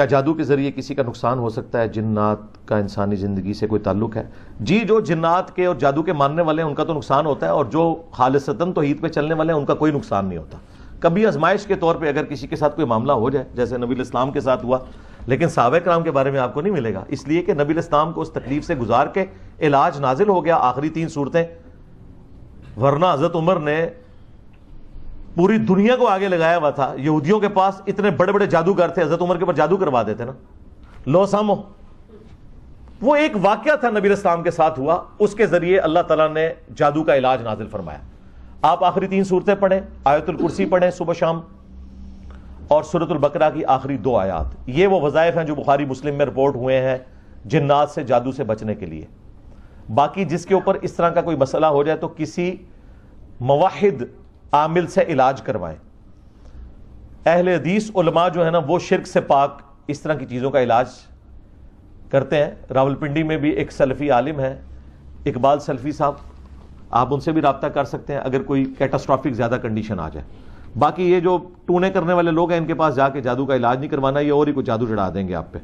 کیا جادو کے ذریعے کسی کا نقصان ہو سکتا ہے؟ جنات کا انسانی زندگی سے کوئی تعلق ہے؟ جی جو جنات کے اور جادو کے ماننے والے ہیں، ان کا تو نقصان ہوتا ہے اور جو خالصتاً توحید پہ چلنے والے ہیں، ان کا کوئی نقصان نہیں ہوتا۔ کبھی آزمائش کے طور پہ اگر کسی کے ساتھ کوئی معاملہ ہو جائے، جیسے نبی الاسلام کے ساتھ ہوا، لیکن صحابہ کرام کے بارے میں آپ کو نہیں ملے گا۔ اس لیے کہ نبی الاسلام کو اس تکلیف سے گزار کے علاج نازل ہو گیا، آخری تین صورتیں۔ ورنہ حضرت عمر نے پوری دنیا کو آگے لگایا ہوا تھا۔ یہودیوں کے پاس اتنے بڑے بڑے جادوگر تھے، حضرت عمر کے اوپر جادو کروا دیتے نا۔ لو سامو۔ وہ ایک واقعہ تھا نبی اسلام کے ساتھ ہوا۔ اس کے ذریعے اللہ تعالیٰ نے جادو کا علاج نازل فرمایا۔ آپ آخری تین صورتیں پڑھیں، آیت الکرسی پڑھیں صبح شام۔ اور سورت البقرہ کی آخری دو آیات۔ یہ وہ وظائف ہیں جو بخاری مسلم میں رپورٹ ہوئے ہیں جنات سے جادو سے بچنے کے لیے۔ باقی جس کے اوپر اس طرح کا کوئی مسئلہ ہو جائے تو کسی مواحد عامل سے علاج کروائیں۔ اہل حدیث، علماء جو ہے نا، وہ شرک سے پاک اس طرح کی چیزوں کا علاج کرتے ہیں۔ راول پنڈی میں بھی ایک سلفی عالم ہے اقبال سلفی صاحب، آپ ان سے بھی رابطہ کر سکتے ہیں اگر کوئی کیٹاسٹرافک زیادہ کنڈیشن آ جائے۔ باقی یہ جو ٹونے کرنے والے لوگ ہیں، ان کے پاس جا کے جادو کا علاج نہیں کروانا، یہ اور ہی کوئی جادو چڑھا دیں گے آپ پہ۔